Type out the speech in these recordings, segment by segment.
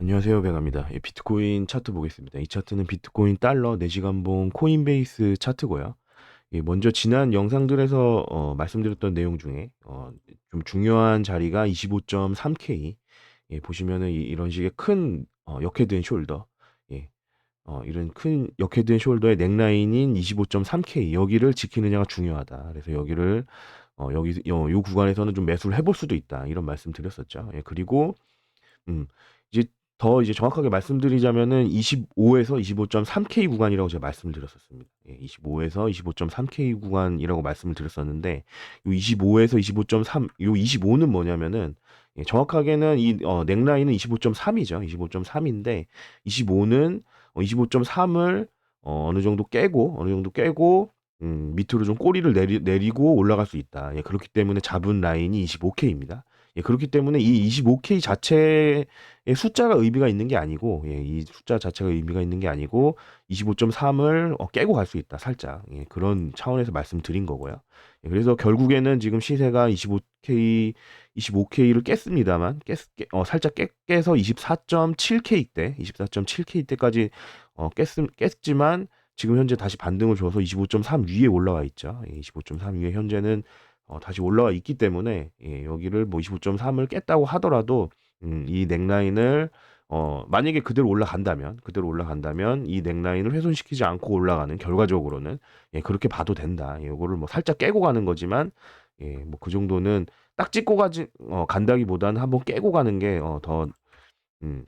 안녕하세요. 배갑니다. 예, 비트코인 차트 보겠습니다. 이 차트는 비트코인 달러 4시간봉 코인베이스 차트고요. 예, 먼저 지난 영상들에서 어, 말씀드렸던 내용 중에 어, 좀 중요한 자리가 25.3K. 예, 보시면은 이, 런 식의 큰 어, 역헤드앤 숄더. 예, 어, 이런 큰 역헤드앤 숄더의 넥라인인 25.3K 여기를 지키느냐가 중요하다. 그래서 여기를 어, 여기 요, 요 구간에서는 좀 매수를 해볼 수도 있다. 이런 말씀 드렸었죠. 예, 그리고 음, 이제 더 이제 정확하게 말씀드리자면은 25에서 25.3K 구간이라고 제가 말씀을 드렸었습니다. 예, 25에서 25.3K 구간이라고 말씀을 드렸었는데 요 25에서 25.3, 요 25는 뭐냐면은 예, 정확하게는 이 어, 넥라인은 25.3이죠. 25.3인데 25는 어, 25.3을 어, 어느 정도 깨고 어느 정도 깨고 음, 밑으로 좀 꼬리를 내리, 내리고 올라갈 수 있다. 예, 그렇기 때문에 잡은 라인이 25K입니다. 예, 그렇기 때문에 이 25K 자체의 숫자가 의미가 있는 게 아니고, 예, 이 숫자 자체가 의미가 있는 게 아니고, 25.3을 어, 깨고 갈 수 있다, 살짝. 예, 그런 차원에서 말씀드린 거고요. 예, 그래서 결국에는 지금 시세가 25K, 25K를 깼습니다만, 깼, 깨, 어, 살짝 깨, 깨서 24.7K 대, 24.7K 때까지 어, 깼, 깼지만, 지금 현재 다시 반등을 줘서 25.3 위에 올라와 있죠. 예, 25.3 위에 현재는 어, 다시 올라와 있기 때문에 예, 여기를 뭐 25.3을 깼다고 하더라도 음, 이 넥라인을 어, 만약에 그대로 올라간다면 그대로 올라간다면 이 넥라인을 훼손시키지 않고 올라가는 결과적으로는 예, 그렇게 봐도 된다. 예, 요거를 뭐 살짝 깨고 가는 거지만 예, 뭐 그 정도는 딱 찍고 가지 어, 간다기보다는 한번 깨고 가는 게더 어, 음,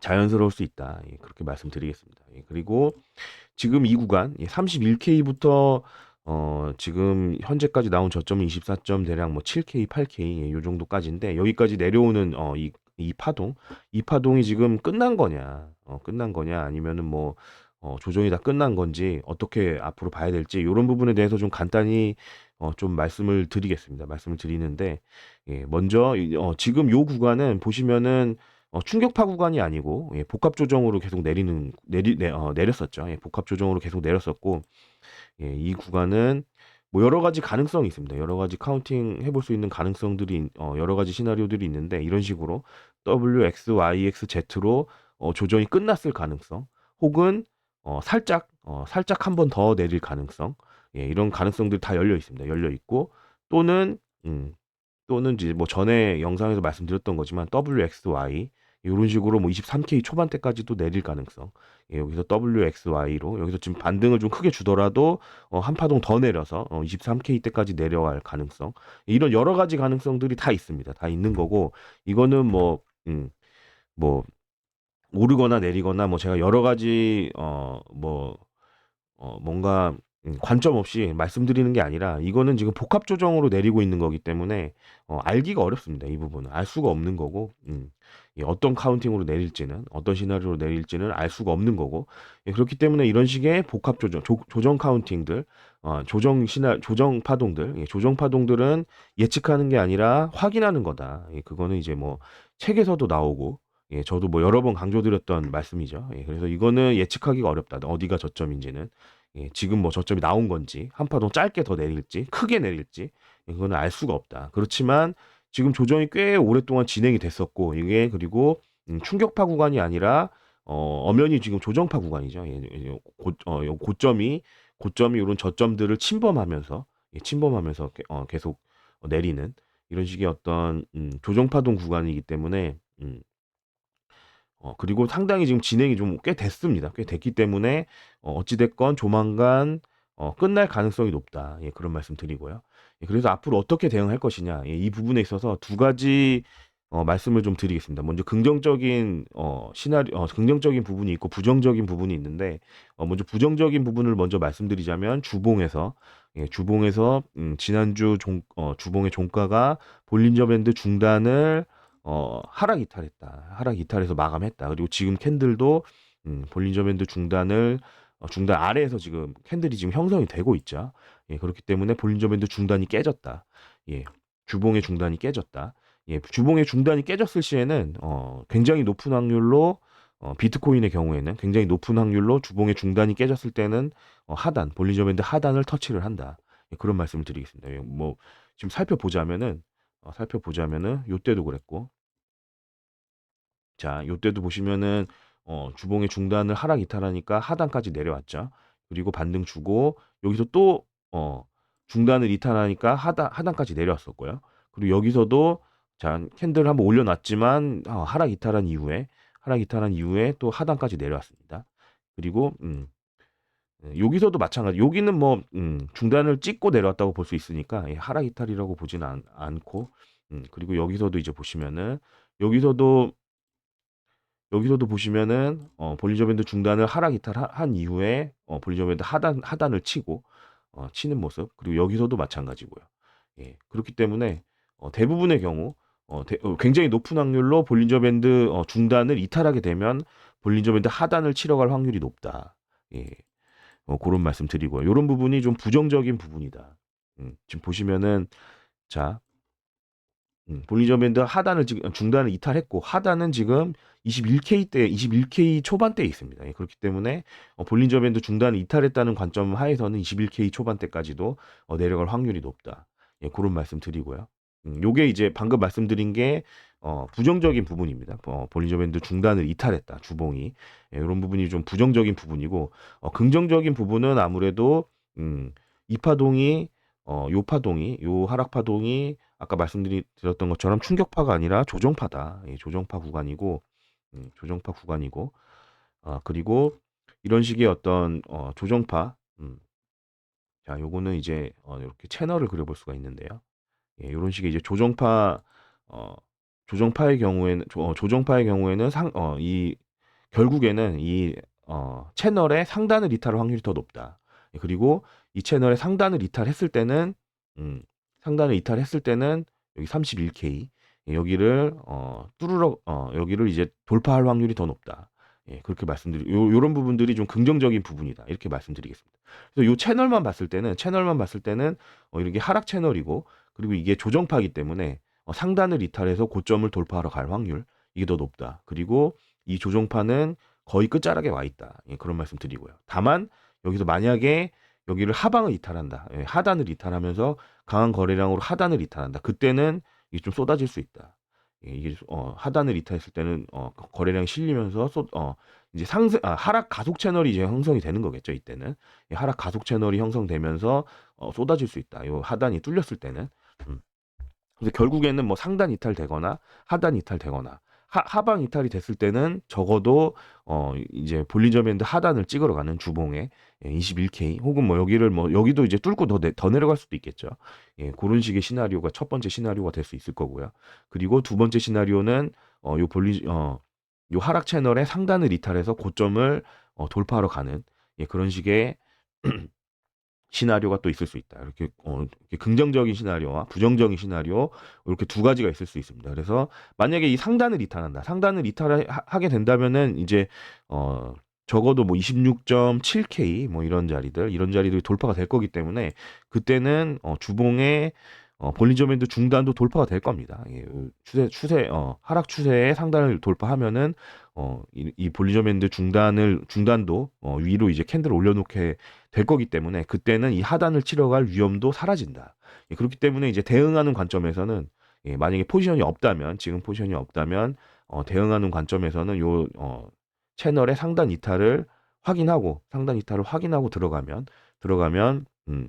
자연스러울 수 있다. 예, 그렇게 말씀드리겠습니다. 예, 그리고 지금 이 구간 예, 31K부터 어, 지금 현재까지 나온 저점은 24 점 대략 뭐 7K, 8K 예, 요 정도까지인데 여기까지 내려오는 어, 이, 이 파동, 이 파동이 지금 끝난 거냐, 어, 끝난 거냐 아니면은 뭐 어, 조정이 다 끝난 건지 어떻게 앞으로 봐야 될지 이런 부분에 대해서 좀 간단히 어, 좀 말씀을 드리겠습니다. 말씀을 드리는데 예, 먼저 어, 지금 요 구간은 보시면은 어, 충격파 구간이 아니고 예, 복합 조정으로 계속 내리는 내리 내, 어, 내렸었죠. 예, 복합 조정으로 계속 내렸었고 예, 이 구간은 뭐 여러 가지 가능성이 있습니다. 여러 가지 카운팅 해볼 수 있는 가능성들이 어, 여러 가지 시나리오들이 있는데 이런 식으로 W, X, Y, X, Z로 어, 조정이 끝났을 가능성 혹은 어, 살짝 어, 살짝 한 번 더 내릴 가능성 예, 이런 가능성들이 다 열려 있습니다. 열려 있고 또는 음, 또는 이제 뭐 전에 영상에서 말씀드렸던 거지만 W, X, Y 이런 식으로 뭐 23K 초반대까지도 내릴 가능성. 예, 여기서 WXY로 여기서 지금 반등을 좀 크게 주더라도 어, 한 파동 더 내려서 어, 23K 때까지 내려갈 가능성. 이런 여러 가지 가능성들이 다 있습니다. 다 있는 거고 이거는 뭐 음, 뭐 오르거나 내리거나 뭐 제가 여러 가지 어뭐 어, 뭔가 음, 관점 없이 말씀드리는 게 아니라 이거는 지금 복합 조정으로 내리고 있는 거기 때문에 어, 알기가 어렵습니다. 이 부분은 알 수가 없는 거고 음, 예, 어떤 카운팅으로 내릴지는 어떤 시나리오로 내릴지는 알 수가 없는 거고 예, 그렇기 때문에 이런 식의 복합 조정 조, 정 카운팅들 어, 조정 시나 조정 파동들 예, 조정 파동들은 예측하는 게 아니라 확인하는 거다. 예, 그거는 이제 뭐 책에서도 나오고 예, 저도 뭐 여러 번 강조드렸던 말씀이죠. 예, 그래서 이거는 예측하기가 어렵다. 어디가 저점인지는. 예, 지금 뭐 저점이 나온 건지, 한 파동 짧게 더 내릴지, 크게 내릴지, 이거는 알 수가 없다. 그렇지만 지금 조정이 꽤 오랫동안 진행이 됐었고, 이게 그리고 음, 충격파 구간이 아니라, 어, 엄연히 지금 조정파 구간이죠. 예, 예, 고, 어, 고점이, 고점이 이런 저점들을 침범하면서, 예, 침범하면서 어, 계속 내리는 이런 식의 어떤 음, 조정파동 구간이기 때문에, 음, 어, 그리고 상당히 지금 진행이 좀 꽤 됐습니다. 꽤 됐기 때문에 어, 어찌됐건 조만간 어, 끝날 가능성이 높다. 예, 그런 말씀 드리고요. 예, 그래서 앞으로 어떻게 대응할 것이냐. 예, 이 부분에 있어서 두 가지 어, 말씀을 좀 드리겠습니다. 먼저 긍정적인 어, 시나리 어, 긍정적인 부분이 있고 부정적인 부분이 있는데 어, 먼저 부정적인 부분을 먼저 말씀드리자면 주봉에서 예, 주봉에서 음, 지난주 종, 어, 주봉의 종가가 볼린저 밴드 중단을 어, 하락 이탈했다. 하락 이탈해서 마감했다. 그리고 지금 캔들도 음, 볼린저 밴드 중단을 어, 중단 아래에서 지금 캔들이 지금 형성이 되고 있죠. 예, 그렇기 때문에 볼린저 밴드 중단이 깨졌다. 예, 주봉의 중단이 깨졌다. 예, 주봉의 중단이 깨졌을 시에는 어, 굉장히 높은 확률로 어, 비트코인의 경우에는 굉장히 높은 확률로 주봉의 중단이 깨졌을 때는 어, 하단 볼린저 밴드 하단을 터치를 한다. 예, 그런 말씀을 드리겠습니다. 예, 뭐 지금 살펴보자면은 어, 살펴보자면은 요때도 그랬고 자, 요때도 보시면은 어, 주봉의 중단을 하락 이탈하니까 하단까지 내려왔죠. 그리고 반등 주고 여기서 또 어, 중단을 이탈하니까 하단 하단까지 내려왔었고요. 그리고 여기서도 자, 캔들 한번 올려놨지만 어, 하락 이탈한 이후에 하락 이탈한 이후에 또 하단까지 내려왔습니다. 그리고 음, 예, 여기서도 마찬가지. 여기는 뭐 음, 중단을 찍고 내려왔다고 볼 수 있으니까 예, 하락 이탈이라고 보지는 않, 않고 음, 그리고 여기서도 이제 보시면은 여기서도 여기서도 보시면은 어, 볼리저 밴드 중단을 하락 이탈한 이후에 어, 볼리저 밴드 하단 하단을 치고 어, 치는 모습 그리고 여기서도 마찬가지고요. 예, 그렇기 때문에 어, 대부분의 경우 어, 대- 어, 굉장히 높은 확률로 볼린저 밴드 어, 중단을 이탈하게 되면 볼린저 밴드 하단을 치러 갈 확률이 높다. 예, 어, 그런 말씀 드리고요. 이런 부분이 좀 부정적인 부분이다. 음, 지금 보시면은 자 음, 볼리저 밴드 하단을 지금 중단을 이탈했고 하단은 지금 21K 대 21K 초반대에 있습니다. 예, 그렇기 때문에 어, 볼리저 밴드 중단을 이탈했다는 관점 하에서는 21K 초반대까지도 어, 내려갈 확률이 높다. 예, 그런 말씀 드리고요. 음, 요게 이제 방금 말씀드린 게 어, 부정적인 부분입니다. 어, 볼리저 밴드 중단을 이탈했다. 주봉이 예, 이런 부분이 좀 부정적인 부분이고 어, 긍정적인 부분은 아무래도 음, 이 파동이 어, 요 파동이 요 하락 파동이 아까 말씀드렸던 것처럼 충격파가 아니라 조정파다. 예, 조정파 구간이고 음, 조정파 구간이고 아 그리고 이런 식의 어떤 어, 조정파 음, 자 요거는 이제 어, 이렇게 채널을 그려볼 수가 있는데요. 예, 이런 식의 이제 조정파 어, 조정파의 경우에는 조, 어, 조정파의 경우에는 상, 어, 이 결국에는 이 어, 채널의 상단을 이탈할 확률이 더 높다. 예, 그리고 이 채널의 상단을 이탈했을 때는 음, 상단을 이탈했을 때는 여기 31K 예, 여기를 어, 뚜루럭 어, 여기를 이제 돌파할 확률이 더 높다. 예, 그렇게 말씀드리 요 요런 부분들이 좀 긍정적인 부분이다. 이렇게 말씀드리겠습니다. 그래서 요 채널만 봤을 때는 채널만 봤을 때는 어, 이게 하락 채널이고 그리고 이게 조정파이기 때문에 어, 상단을 이탈해서 고점을 돌파하러 갈 확률 이게 더 높다. 그리고 이 조정파는 거의 끝자락에 와 있다. 예, 그런 말씀 드리고요. 다만 여기서 만약에 여기를 하방을 이탈한다. 예, 하단을 이탈하면서 강한 거래량으로 하단을 이탈한다. 그때는 이게 좀 쏟아질 수 있다. 예, 이게 어, 하단을 이탈했을 때는 어, 거래량이 실리면서 쏟, 어, 이제 상승 아, 하락 가속 채널이 이제 형성이 되는 거겠죠. 이때는 예, 하락 가속 채널이 형성되면서 어, 쏟아질 수 있다. 요 하단이 뚫렸을 때는. 음. 근데 결국에는 뭐 상단 이탈되거나 하단 이탈되거나 하, 하방 이탈이 됐을 때는 적어도 어 이제 볼리저 밴드 하단을 찍으러 가는 주봉에 예, 21K 혹은 뭐 여기를 뭐 여기도 이제 뚫고 더, 내, 더 내려갈 수도 있겠죠. 예, 그런 식의 시나리오가 첫 번째 시나리오가 될 수 있을 거고요. 그리고 두 번째 시나리오는 어요 볼리 어요 하락 채널의 상단을 이탈해서 고점을 어, 돌파하러 가는 예, 그런 식의 시나리오가 또 있을 수 있다. 이렇게, 어, 이렇게 긍정적인 시나리오와 부정적인 시나리오 이렇게 두 가지가 있을 수 있습니다. 그래서 만약에 이 상단을 이탈한다. 상단을 이탈하게 된다면은 이제 어 적어도 뭐 26.7K 뭐 이런 자리들 이런 자리들이 돌파가 될 거기 때문에 그때는 어 주봉의 어 볼리저 밴드 중단도 돌파가 될 겁니다. 예, 추세 추세 어 하락 추세의 상단을 돌파하면은 어 이, 이 볼리저 밴드 중단을 중단도 어 위로 이제 캔들을 올려놓게 될 거기 때문에 그때는 이 하단을 치러 갈 위험도 사라진다. 예, 그렇기 때문에 이제 대응하는 관점에서는 예, 만약에 포지션이 없다면 지금 포지션이 없다면 어, 대응하는 관점에서는 요 어, 채널의 상단 이탈을 확인하고 상단 이탈을 확인하고 들어가면 들어가면 음,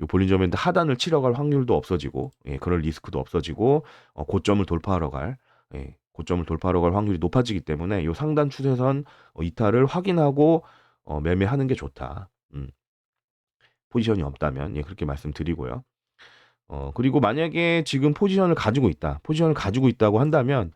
요 볼린저 밴드 하단을 치러 갈 확률도 없어지고 예, 그럴 리스크도 없어지고 어, 고점을 돌파하러 갈 예, 고점을 돌파하러 갈 확률이 높아지기 때문에 요 상단 추세선 어, 이탈을 확인하고 어, 매매하는 게 좋다. 음. 포지션이 없다면 예, 그렇게 말씀드리고요. 어, 그리고 만약에 지금 포지션을 가지고 있다. 포지션을 가지고 있다고 한다면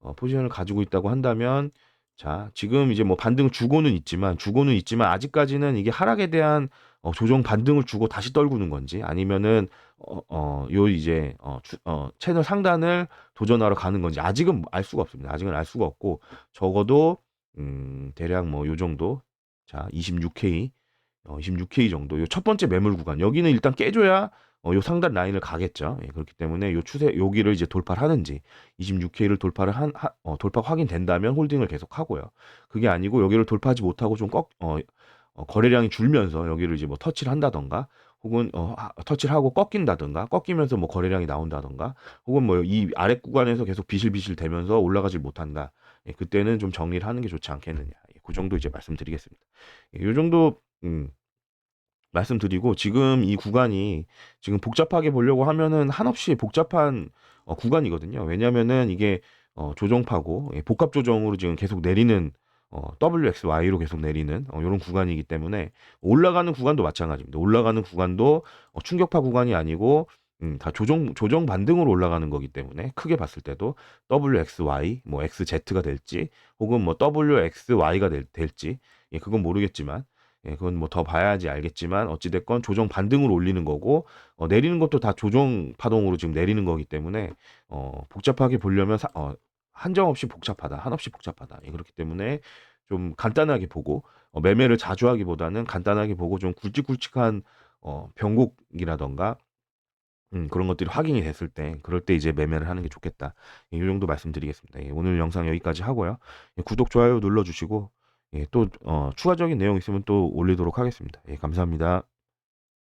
어, 포지션을 가지고 있다고 한다면 자, 지금 이제 뭐 반등 주고는 있지만 주고는 있지만 아직까지는 이게 하락에 대한 어, 조정 반등을 주고 다시 떨구는 건지 아니면은 어, 어, 요 이제 어, 추, 어, 채널 상단을 도전하러 가는 건지 아직은 알 수가 없습니다. 아직은 알 수가 없고 적어도 음, 대략 뭐 요 정도 자, 26K 어, 26K 정도. 요 첫 번째 매물 구간. 여기는 일단 깨줘야 어, 요 상단 라인을 가겠죠. 예, 그렇기 때문에 요 추세 여기를 이제 돌파를 하는지 26K를 돌파를 한 하, 어, 돌파 확인된다면 홀딩을 계속 하고요. 그게 아니고 여기를 돌파하지 못하고 좀 꺾, 어, 어, 거래량이 줄면서 여기를 이제 뭐 터치를 한다던가 혹은 어, 하, 터치를 하고 꺾인다던가 꺾이면서 뭐 거래량이 나온다던가 혹은 뭐 이 아래 구간에서 계속 비실비실 되면서 올라가질 못한다. 예 그때는 좀 정리를 하는 게 좋지 않겠느냐. 예 그 정도 이제 말씀드리겠습니다. 예 요 정도 음 말씀드리고 지금 이 구간이 지금 복잡하게 보려고 하면은 한없이 복잡한 어 구간이거든요. 왜냐하면은 이게 어 조정파고 예 복합 조정으로 지금 계속 내리는 어 WXY로 계속 내리는 어 요런 구간이기 때문에 올라가는 구간도 마찬가지입니다. 올라가는 구간도 어 충격파 구간이 아니고 음 다 조정 조정 반등으로 올라가는 거기 때문에 크게 봤을 때도 WXY 뭐 XZ가 될지 혹은 뭐 WXY가 될 될지 예 그건 모르겠지만 예 그건 뭐 더 봐야지 알겠지만 어찌 됐건 조정 반등으로 올리는 거고 어 내리는 것도 다 조정 파동으로 지금 내리는 거기 때문에 어 복잡하게 보려면 사 어 한정없이 복잡하다. 한없이 복잡하다. 예 그렇기 때문에 좀 간단하게 보고 어 매매를 자주 하기보다는 간단하게 보고 좀 굵직굵직한 어 변곡이라든가 음 그런 것들이 확인이 됐을 때 그럴 때 이제 매매를 하는 게 좋겠다. 예요 정도 말씀드리겠습니다. 예 오늘 영상 여기까지 하고요. 예 구독, 좋아요 눌러 주시고 예 또 어 추가적인 내용 있으면 또 올리도록 하겠습니다. 예 감사합니다.